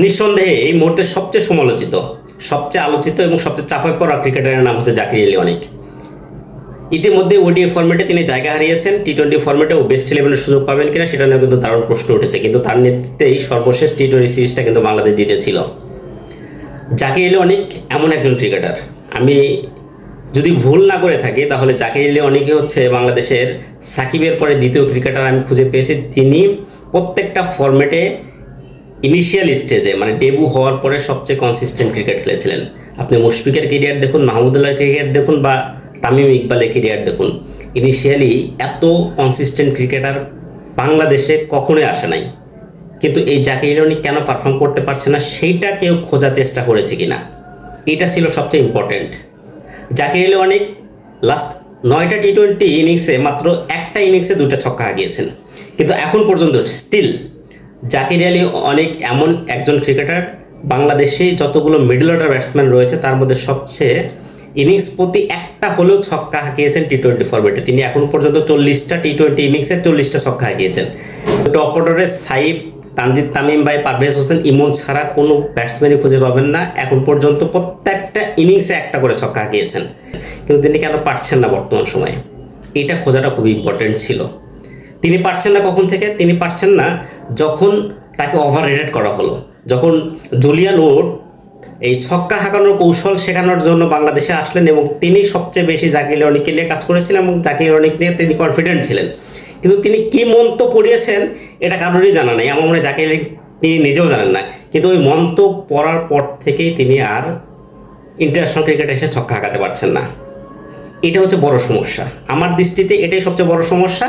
নিঃসন্দেহে এই মুহূর্তে সবচেয়ে সমালোচিত, সবচেয়ে আলোচিত এবং সবচেয়ে চাপায় পড়া ক্রিকেটারের নাম হচ্ছে জাকির আলী অনেক। ইতিমধ্যে ওডিএ ফর্মেটে তিনি জায়গা হারিয়েছেন টি টোয়েন্টি ফর্মেটেও বেস্ট ইলেভেনের সুযোগ পাবেন কিনা সেটা নিয়ে কিন্তু দারুণ প্রশ্ন উঠেছে, কিন্তু তার নেতৃত্বেই সর্বশেষ টি টোয়েন্টি সিরিজটা কিন্তু বাংলাদেশ জিতেছিল। জাকির আলী অনেক এমন একজন ক্রিকেটার। আমি যদি ভুল না করে থাকি, তাহলে জাকির আলী অনেকে হচ্ছে বাংলাদেশের সাকিবের পরে দ্বিতীয় ক্রিকেটার আমি খুঁজে পেয়েছি। তিনি প্রত্যেকটা ফর্মেটে ইনিশিয়াল স্টেজে মানে ডেবু হওয়ার পরে সবচেয়ে কনসিস্টেন্ট ক্রিকেট খেলেছিলেন। আপনি মুশফিকের কেরিয়ার দেখুন মাহমুদুল্লাহর কেরিয়ার দেখুন বা তামিম ইকবালের কেরিয়ার দেখুন। ইনিশিয়ালি এত কনসিস্টেন্ট ক্রিকেটার বাংলাদেশে কখনোই আসে নাই। কিন্তু এই জাকির ইরানি কেন পারফর্ম করতে পারছে না, সেইটা কেউ খোঁজার চেষ্টা করেছে কি না এটা ছিল সবচেয়ে ইম্পর্ট্যান্ট জাকির অনেক লাস্ট নয়টা টি টোয়েন্টি ইনিংসে মাত্র একটা ইনিংসে দুটো ছক্কা হাঁকিয়েছেন কিন্তু এখন পর্যন্ত স্টিল জাকির আলী অনেক এমন একজন ক্রিকেটার, বাংলাদেশে যতগুলো মিডল অর্ডার ব্যাটসম্যান রয়েছে, তার মধ্যে সবচেয়ে ইনিংস প্রতি একটা হলেও ছক্কা হাঁকিয়েছেন টি টোয়েন্টি ফরম্যাটে তিনি এখন পর্যন্ত চল্লিশটা টি টোয়েন্টি ইনিংসে চল্লিশটা ছক্কা হাঁকিয়েছেন। টপ অর্ডারে সাইব তানজিদ তামিম ভাই, পারভেজ হোসেন, ইমন ছাড়া কোনো ব্যাটসম্যানই খুঁজে পাবেন না। এখন পর্যন্ত প্রত্যেকটা ইনিংসে একটা করে ছক্কা হাঁকিয়েছেন। কিন্তু তিনি কেন পারছেন না বর্তমান সময়ে? এটা খোঁজাটা খুবই ইম্পর্টেন্ট ছিল। তিনি পারছেন না কখন থেকে? তিনি পারছেন না যখন তাকে ওভার রেটেড করা হলো, যখন জুলিয়ান উড এই ছক্কা হাঁকানোর কৌশল শেখানোর জন্য বাংলাদেশে আসলেন এবং তিনি সবচেয়ে বেশি জাকির অনিককে নিয়ে কাজ করেছিলেন এবং জাকির অনিক নিয়ে তিনি কনফিডেন্ট ছিলেন। কিন্তু তিনি কি মন্ত্র পড়িয়েছেন এটা কারোরই জানা নেই। আমার মনে হয় জাকির তিনি নিজেও জানেন না। কিন্তু ওই মন্ত্র পড়ার পর থেকেই তিনি আর ইন্টারন্যাশনাল ক্রিকেটে এসে ছক্কা হাঁকাতে পারছেন না। এটা হচ্ছে বড় সমস্যা। আমার দৃষ্টিতে এটাই সবচেয়ে বড় সমস্যা।